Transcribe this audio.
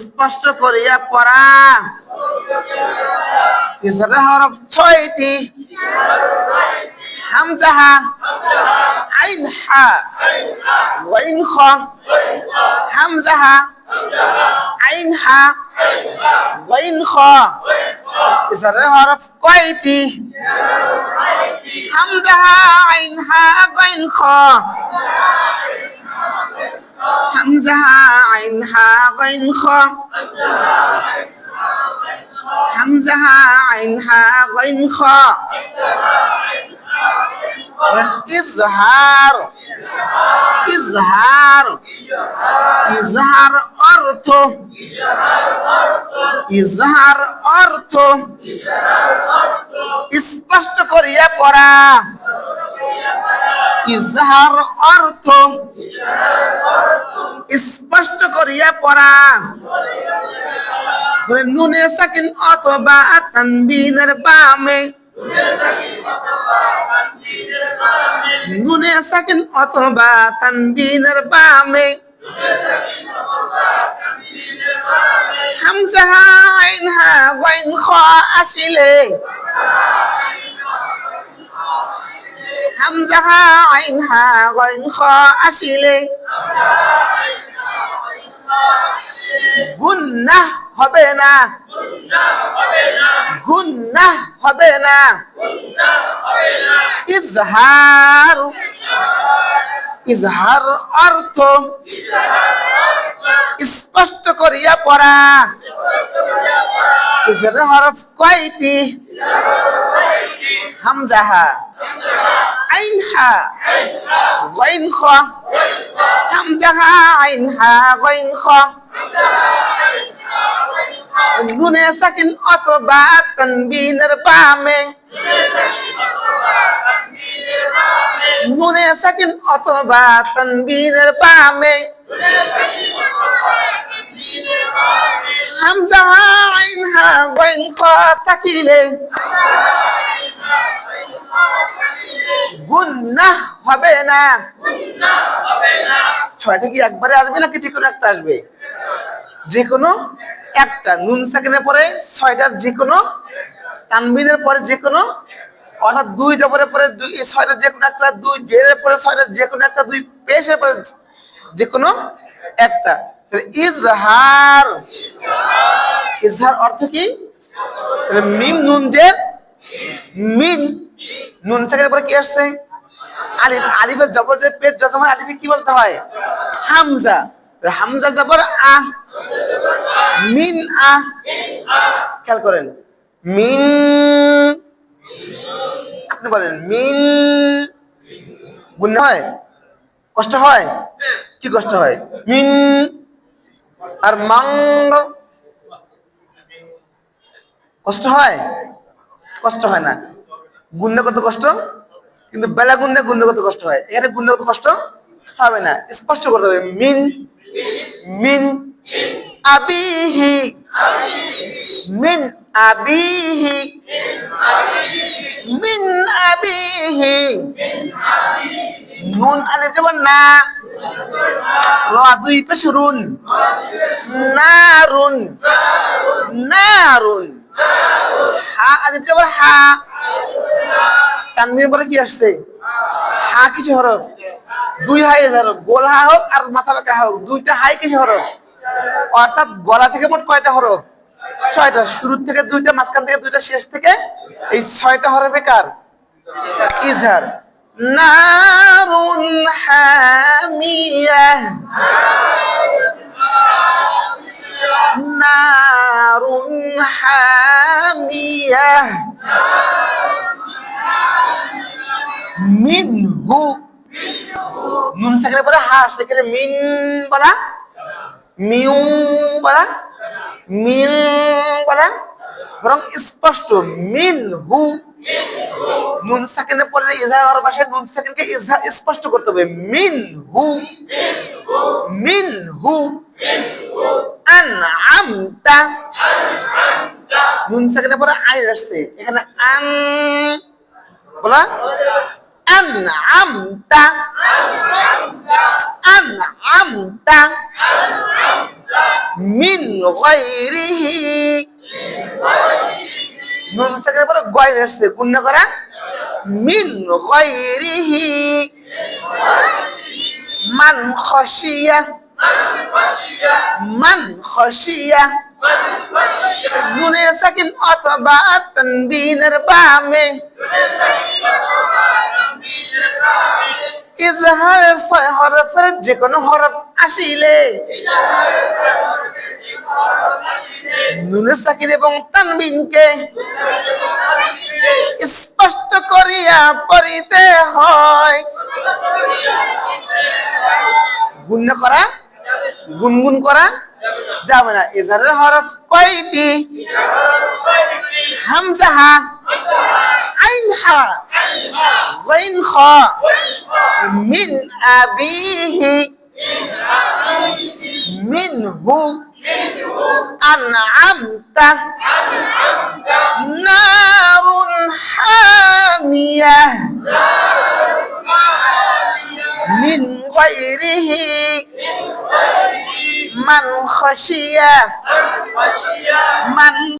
স্পষ্ট করিয়া পড়া ইসরা হরফ ছয়টি। হামজাহা আইন হা হামজাহা আইন হা ওয়াইন খ কয়টি? হামজাহা আইন হা হামজাহা আইন হা ওয়াইন খ হামজাহা আইন হা ওয়াইন খ ইজহার ইজহার ইজহার অর্থ স্পষ্ট করিয়া পড়া। ইজহার অর্থ করিয়া পড়া নুনে সাকিন অথবা তানবিনের বামে। নুনে সাকিন অথবা তানবিনের বামে। হামজা আইন হা ওয়াইন খ আসিলে। হামজা আইন হা ওয়াইন খ আসিলে। গুন্নাহ হবে না। গুন্নাহ হবে না। ইজহার ইজহার অর্থ স্পষ্ট করিয়া পড়া। ইজহার হরফ কয়টি? হামজাহা। আইনহা। গইন খ হামজাহা, আইনহা গইন নুনে সাকিন অথবা তানবিনের বামে। নুনে সাকিন অথবা তানবিনের বামে। হামজা আইন হা গইন খ থাকিলে। গুন্নাহ হবে না। ছয়টা কি একবারে আসবে নাকি যে কোনো একটা আসবে? যে কোনো একটা। নুন সাকিনের পরে ছয়টার যে কোনো, তানবিনের পরে যে কোনো, অর্থাৎ দুই জবরের পরে দুই ছয়টার যে কোনো একটা, দুই জেরের পরে ছয়টার যে কোনো একটা, দুই পেশের পরে যে কোনো একটা। ইজহার ইজহার অর্থ কি? মিম, নুন যে মিন নুন সেকেন্ডের পরে কি আসছে? আলিফ, আলিফের জবর যে পেজ যখন আলিফে কি বলতে হয়? হামজা। হামজা জবর আ, মিন আ। খেয়াল করেন। মিন, আপনি বলেন, মিন গুণ হয়? কষ্ট হয়? কি কষ্ট হয়? মিন, আর মাং, কষ্ট হয়? কষ্ট হয় না। গুণে কত কষ্ট? কিন্তু বেলা গুণে গুণে কত কষ্ট হয়? এখানে গুণে কত কষ্ট? হবে না। স্পষ্ট করতে হবে। মিন মিন আবিহি। মিন আবিহি। মিন আবিহি। নুন আলিফ দেব না। দুই পেশ রুন। নারুন নারুন হা আলিফ দেব হা তানবির পরে কি আসছে? হা কিছু হরফ? দুই হাই হরফ। গোল হা হোক আর মাথা বাঁকা হোক। দুইটা হাই কিছু হরফ? অর্থাৎ গলা থেকে মোট কয়টা হরফ? ছয়টা। শুরু থেকে দুইটা, মাঝখান থেকে দুইটা, শেষ থেকে এই ছয়টা হরফে কার? ইজহার। নারুন হামিয়াহ নারুন হামিয়াহ মিনহু। নুন সাকিনের পরে হা আসছে এখানে মিন বলা। মিউ বলা। মিন বলা। বরং স্পষ্ট মিন হু নুন সাকিনের পরে ইজহার ভাষায় নুন সাকিনকে ইজহার স্পষ্ট করতে হবে। মিন হু মিন হু আন আমতা নুন সাকিনের পরে আইন আসছে। এখানে আন বলা। أنعمت أنعمت মিন গায়রিহি নুন সাকিনের পরে গয় আসছে গুণ্য করা মিন গায়রিহি মান খাশিয়া মান খাশিয়া নুনে সাকিন অথবা তানবিনের বামে ইজহারের ছয় হরফের যে কোনো হরফ আসিলে। নুনে সাকিন এবং তানবিনকে স্পষ্ট করিয়া পড়িতে হয়। গুণ্য করা, গুনগুন করা যাবে না। ইজহারের হরফ কয়টি? হামজাহা عنها. ضنخا من أبيه. منه. أنعمت. نار حامية. من غيره. من خشية. من